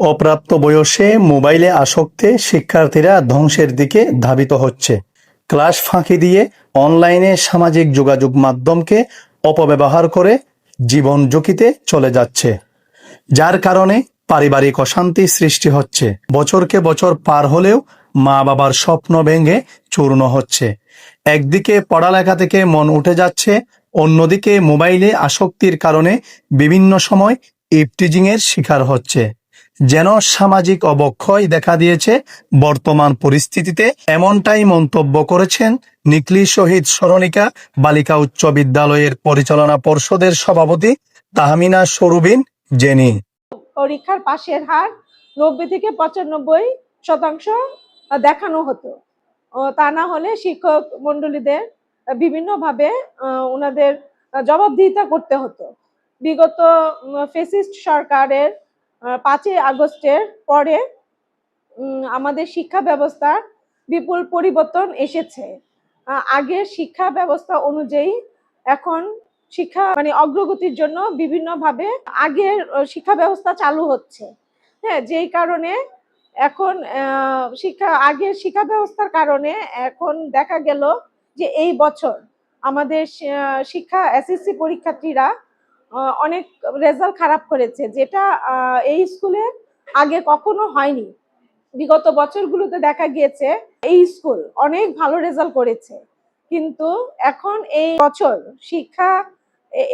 অপ্রাপ্ত বয়সে মোবাইলে আসক্তে শিক্ষার্থীরা ধ্বংসের দিকে ধাবিত হচ্ছে। ক্লাস ফাঁকি দিয়ে অনলাইনে সামাজিক যোগাযোগ মাধ্যমকে অপব্যবহার করে জীবন ঝুঁকিতে চলে যাচ্ছে, যার কারণে পারিবারিক অশান্তি সৃষ্টি হচ্ছে। বছরকে বছর পার হলেও মা বাবার স্বপ্ন ভেঙে চূর্ণ হচ্ছে। একদিকে পড়ালেখা থেকে মন উঠে যাচ্ছে, অন্যদিকে মোবাইলে আসক্তির কারণে বিভিন্ন সময় ইপটিজিং এর শিকার হচ্ছে। যেন সামাজিক অবক্ষয় দেখা দিয়েছে বর্তমান পরিস্থিতিতে। এমনটাই মন্তব্য করেছেন নিকলি শহীদ স্মরণিকা বালিকা উচ্চ বিদ্যালয়ের পরিচালনা পর্ষদের সভাপতি তাহমিনা সরুবিন জেনি। পরীক্ষার পাশের হার নব্বই থেকে পঁচানব্বই শতাংশ দেখানো হতো। তা না হলে শিক্ষক মন্ডলীদের বিভিন্নভাবে ওনাদের জবাবদিহিতা করতে হতো। বিগত ফেসিস্ট সরকারের পাঁচই আগস্টের পরে আমাদের শিক্ষা ব্যবস্থার বিপুল পরিবর্তন এসেছে। আগের শিক্ষা ব্যবস্থা অনুযায়ী এখন শিক্ষা মানে অগ্রগতির জন্য বিভিন্নভাবে আগের শিক্ষা ব্যবস্থা চালু হচ্ছে। হ্যাঁ যেই কারণে এখন শিক্ষা, আগের শিক্ষা ব্যবস্থার কারণে এখন দেখা গেল যে এই বছর আমাদের শিক্ষা এসএসসি পরীক্ষার্থীরা অনেক রেজাল্ট খারাপ করেছে, যেটা এই স্কুলে আগে কখনো হয়নি। বিগত বছরগুলোতে দেখা গিয়েছে, এই স্কুল অনেক ভালো রেজাল্ট করেছে। কিন্তু এখন এই বছর শিক্ষা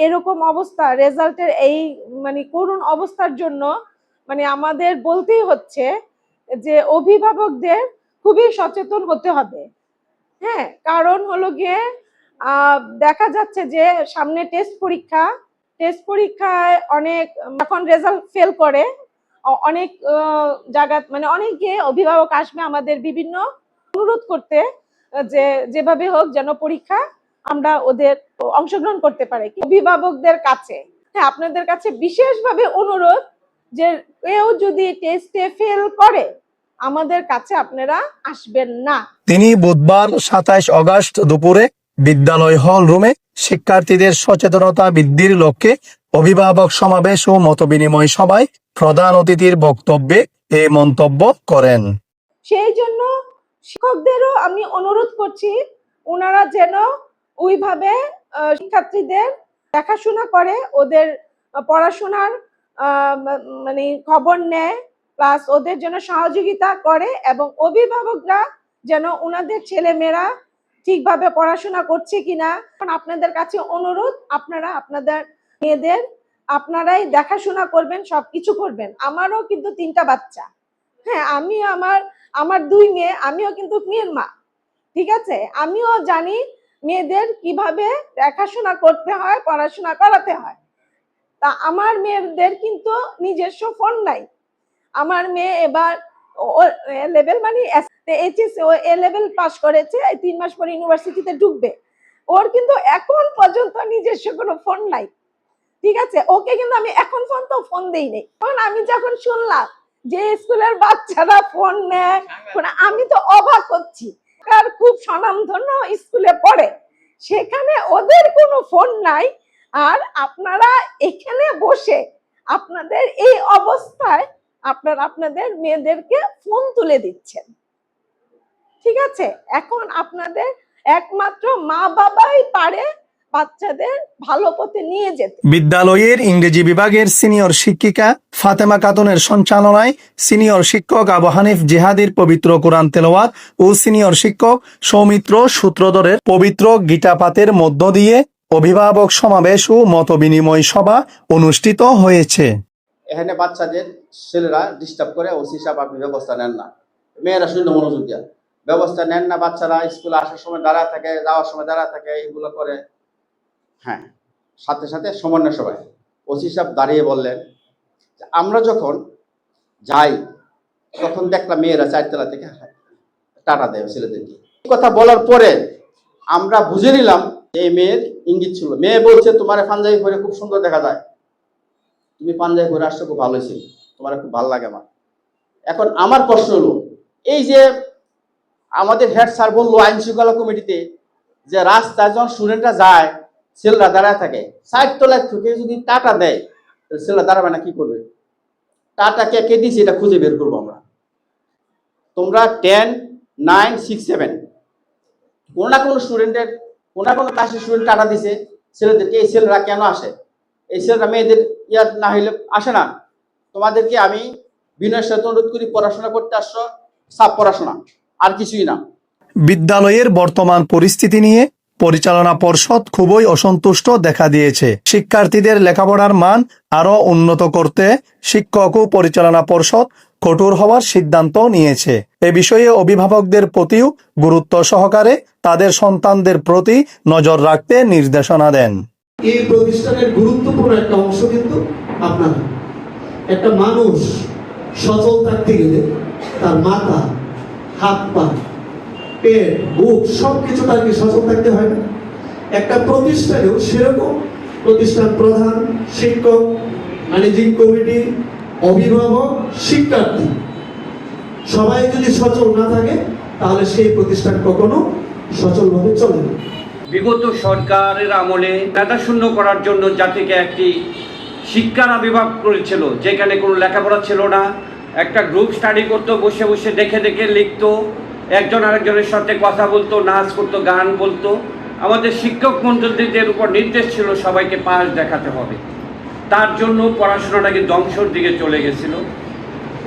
এরকম অবস্থা রেজাল্টের এই মানে করুণ অবস্থার জন্য মানে আমাদের বলতেই হচ্ছে যে অভিভাবকদের খুবই সচেতন হতে হবে। হ্যাঁ কারণ হলো গিয়ে দেখা যাচ্ছে যে সামনে টেস্ট পরীক্ষা টেস্ট পরীক্ষায় অনেক এখন রেজাল্ট ফেল করে। অনেক জায়গা মানে অনেক অভিভাবক আসবে আমাদের বিভিন্ন অনুরোধ করতে, যে যেভাবে হোক যেন পরীক্ষা আমরা ওদের অংশগ্রহণ করতে পারে। অভিভাবকদের কাছে হ্যাঁ আপনাদের কাছে বিশেষভাবে অনুরোধ যে কেউ যদি টেস্টে ফেল করে, আমাদের কাছে আপনারা আসবেন না। তিনি বুধবার সাতাইশ অগস্ট দুপুরে বিদ্যালয় হল রুমে শিক্ষার্থীদের সচেতনতা বৃদ্ধির লক্ষ্যে অভিভাবক সমাবেশ ও মতবিনিময় সভায় প্রধান অতিথির বক্তব্যে এ মন্তব্য করেন। সেই জন্য শিক্ষকদেরও আমি অনুরোধ করছি, ওনারা যেন ওইভাবে শিক্ষার্থীদের দেখাশোনা করে, ওদের পড়াশোনার মানে খবর নেয়, প্লাস ওদের জন্য সহযোগিতা করে এবং অভিভাবকরা যেন ওনাদের ছেলেমেয়েরা ঠিকভাবে পড়াশোনা করছে কিনা। এখন আপনাদের কাছে অনুরোধ, আপনারা আপনাদের মেয়েদের, আপনারাই দেখাশোনা করবেন, সবকিছু করবেন। আমারও কিন্তু তিনটা বাচ্চা। হ্যাঁ আমি আমার আমার দুই মেয়ে, আমিও কিন্তু মেয়ের মা। ঠিক আছে? আমিও জানি মেয়েদের কীভাবে দেখাশোনা করতে হয়, পড়াশোনা করাতে হয়। তা আমার মেয়েদের কিন্তু নিজস্ব ফোন নাই। আমার মেয়ে এবার লেভেল মানে এইচএস ও, এ লেভেল পাস করেছে তিন মাস পরে ইউনিভার্সিটিতে ঢুকবে। ওর কিন্তু এখন পর্যন্ত নিজস্ব কোনো ফোন নাই। ঠিক আছে? ওকে কিন্তু আমি এখন ফোন তো ফোন দেই নেই। তখন আমি যখন শুনলাম যে স্কুলের বাচ্চারা ফোন নেয় ফোন আমি তো অবাক হচ্ছি। আর খুব স্বনামধন্য স্কুলে পড়ে। সেখানে ওদের কোনো ফোন নাই। আর আপনারা এখানে বসে আপনাদের এই অবস্থায় আপনারা আপনাদের মেয়েদেরকে ফোন তুলে দিচ্ছেন। ঠিক আছে? এখন আপনাদের একমাত্র মা বাবাই পারে বাচ্চাদের ভালো পথে নিয়ে যেতে। বিদ্যালয়ের ইংরেজি বিভাগের সিনিয়র শিক্ষিকা ফাতেমা খাতুনের সঞ্চালনায় সিনিয়র শিক্ষক আবু হানিফ জেহাদির পবিত্র কোরআন তেলাওয়াত ও সিনিয়র শিক্ষক সৌমিত্র সূত্রধরের পবিত্র গীতাপাতের মধ্য দিয়ে অভিভাবক সমাবেশ ও মতবিনিময় সভা অনুষ্ঠিত হয়েছে। এখানে বাচ্চাদের ছেলেরা ডিস্টার্ব করে ওসি সাহেব আপনি ব্যবস্থা নেন না। মেয়েরা শূন্য মনোযোগ দেন। ব্যবস্থা নেন না বাচ্চারা স্কুলে আসার সময় দাঁড়া থাকে, যাওয়ার সময় দাঁড়া থাকে, এইগুলো করে। হ্যাঁ সাথে সাথে সমন্বয় সবাই। ওসি সাহেব দাঁড়িয়ে বললেন আমরা যখন যাই, তখন দেখলাম মেয়েরা চারতলা থেকে টাটা দেয় ছেলেদেরকে। কথা বলার পরে আমরা বুঝে নিলাম এই মেয়ের ইঙ্গিত ছিল। মেয়ে বলছে, তোমার পাঞ্জাবি পরে খুব সুন্দর দেখা যায়। তুমি পাঞ্জাবি পরে আসছো, খুব ভালো হয়েছে। তোমার খুব ভালো লাগে আমার। এখন আমার প্রশ্ন হলো, এই যে আমাদের হেড স্যার বলল আইন শৃঙ্খলা কমিটিতে যে রাস্তায় যখন স্টুডেন্টরা যায়, ছেলেরা দাঁড়ায় থাকে সাইড তলায় থেকে যদি টাটা দেয়, তাহলে ছেলেরা দাঁড়াবে না, কি করবে? টাটা কে কে দিয়েছে এটা খুঁজে বের করব আমরা। তোমরা টেন নাইন সিক্স সেভেন কোনো না কোনো স্টুডেন্টের কোনো না কোনো ক্লাসের স্টুডেন্ট টাটা দিছে, ছেলেদেরকে এই ছেলেরা কেন আসে? এই ছেলেরা মেয়েদের ইয়ার না হইলে আসে না। তোমাদেরকে আমি বিনয়ের সাথে অনুরোধ করি, পড়াশোনা করতে আসছো, সাপ পড়াশোনা, আর কিছুই না। বিদ্যালয়ের বর্তমান পরিস্থিতি নিয়ে পরিচালনা পর্ষদ খুবই অসন্তুষ্ট দেখা দিয়েছে। শিক্ষার্থীদের লেখাপড়ার মান আরও উন্নত করতে শিক্ষক ও পরিচালনা পর্ষদ কঠোর হওয়ার সিদ্ধান্ত নিয়েছে। এ বিষয়ে অভিভাবকদের প্রতিও গুরুত্ব সহকারে তাদের সন্তানদের প্রতি নজর রাখতে নির্দেশনা দেন। এই প্রতিষ্ঠানের গুরুত্বপূর্ণ একটা অংশ কিন্তু আপনারা একটা মানুষ সচল থাকতে গেলে তার মাথা, হাত, পা, পেট, বুক সব কিছু তার কি সচল থাকতে হয় না। একটা প্রতিষ্ঠানেও সেরকম প্রতিষ্ঠান প্রধান, শিক্ষক ম্যানেজিং কমিটি অভিভাবক, শিক্ষার্থী সবাই যদি সচল না থাকে, তাহলে সেই প্রতিষ্ঠান কখনো সচলভাবে চলে না। বিগত সরকারের আমলে শূন্য করার জন্য জাতিকে একটি শিক্ষার আবির্ভাব করেছিল, যেখানে কোনো লেখাপড়া ছিল না। একটা গ্রুপ স্টাডি করতো, বসে বসে দেখে দেখে লিখতো। একজন আরেকজনের সাথে কথা বলতো, নাচ করতো, গান বলতো। আমাদের শিক্ষক মন্ডলীদের উপর নির্দেশ ছিল সবাইকে পাশ দেখাতে হবে। তার জন্য পড়াশোনাটাকে ধ্বংসর দিকে চলে গেছিল।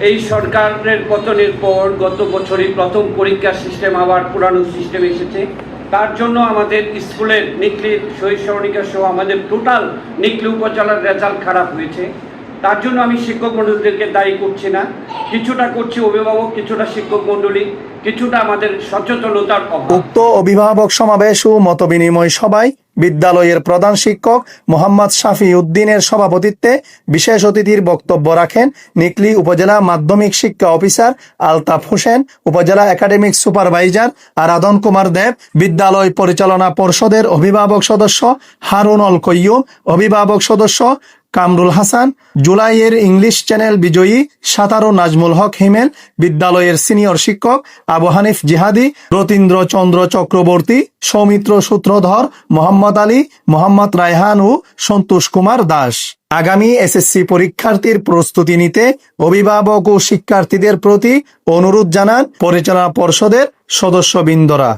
এই সরকারের পতনের পর গত বছরই প্রথম পরীক্ষা সিস্টেম আবার পুরানো সিস্টেম এসেছে। তার জন্য আমাদের স্কুলের নিকলি শহীদ সরণিকা সহ আমাদের টোটাল নিকলি উপজেলার রেজাল্ট খারাপ হয়েছে। তার জন্য আমি শিক্ষক মণ্ডলীদেরকে দায়ী করছি না। কিছুটা করছি অভিভাবক, কিছুটা শিক্ষক মণ্ডলী, কিছুটা আমাদের সচেতনতার উক্ত অভিভাবক সমাবেশ ও মতবিনিময় সভায় বিদ্যালয়ের প্রধান শিক্ষক মোহাম্মদ শাফি উদ্দিনের সভাপতিত্বে বিশেষ অতিথির বক্তব্য রাখেন নিকলি উপজেলা মাধ্যমিক শিক্ষা অফিসার আলতাফ হোসেন, উপজেলা একাডেমিক সুপারভাইজার আরাধন কুমার দেব, বিদ্যালয় পরিচালনা পর্ষদের অভিভাবক সদস্য হারুন অল কয়্যুম, অভিভাবক সদস্য কামরুল হাসান, জুলাইয়ের ইংলিশ চ্যানেল বিজয়ী সাতারো নাজমুল হক হিমেল, বিদ্যালয়ের সিনিয়র শিক্ষক আবু হানিফ জিহাদি, রতীন্দ্র চন্দ্র চক্রবর্তী, সৌমিত্র সূত্রধর, মোহাম্মদ আলী, মোহাম্মদ রায়হান ও সন্তোষ কুমার দাস। আগামী এসএসসি পরীক্ষার্থীর প্রস্তুতি নিতে অভিভাবক ও শিক্ষার্থীদের প্রতি অনুরোধ জানান পরিচালনা পর্ষদের সদস্যবৃন্দরা।